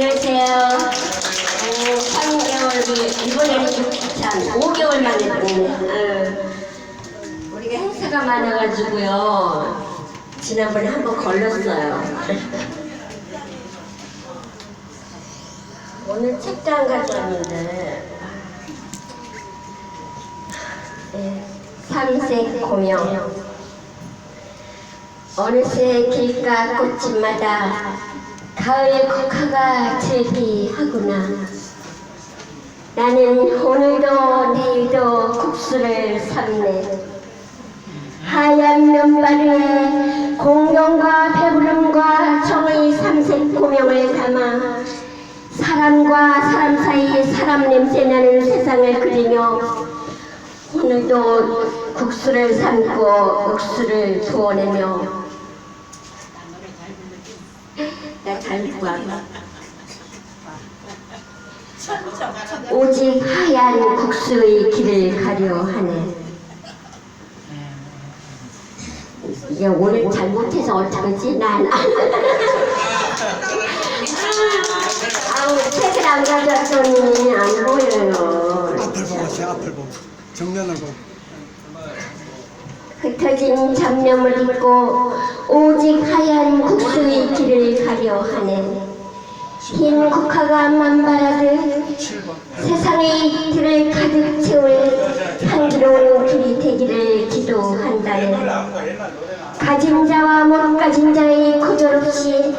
안녕하세요. 어, 3개월, 이번에는 참 5개월 만에 됐네. 어, 우리가 행사가 많아가지고요. 지난번에 한 번 걸렸어요. 오늘 책도 안 가져왔는데. 네, 삼색 고명. 어느새 길가 꽃집마다 가을 국화가 즐비하구나. 나는 오늘도 내일도 국수를 삶네. 하얀 면발에 공경과 배부름과 정의 삼색 고명을 담아 사람과 사람 사이에 사람 냄새 나는 세상을 그리며 오늘도 국수를 삶고 육수를 부어내며 나잘 부하다 오직 하얀 국수의 길을 가려 하네. 이제 오늘 잘못해서 어떡하지 난 아우 책을 안 가져왔더니 안 보여요. 앞을 보고 제 앞을 보고 정면을 보고 흩어진 잡념을 입고 오직 하얀 국수의 가려 하네 흰 국화가 만발하듯 세상의 길을 가득 채울 향기로운 길이 되기를 기도한다네 가진 자와 못 가진 자의 구별 없이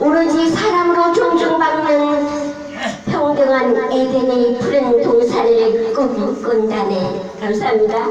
오로지 사람으로 존중받는 평등한 에덴의 푸른 동산을 꿈꾼다네. 감사합니다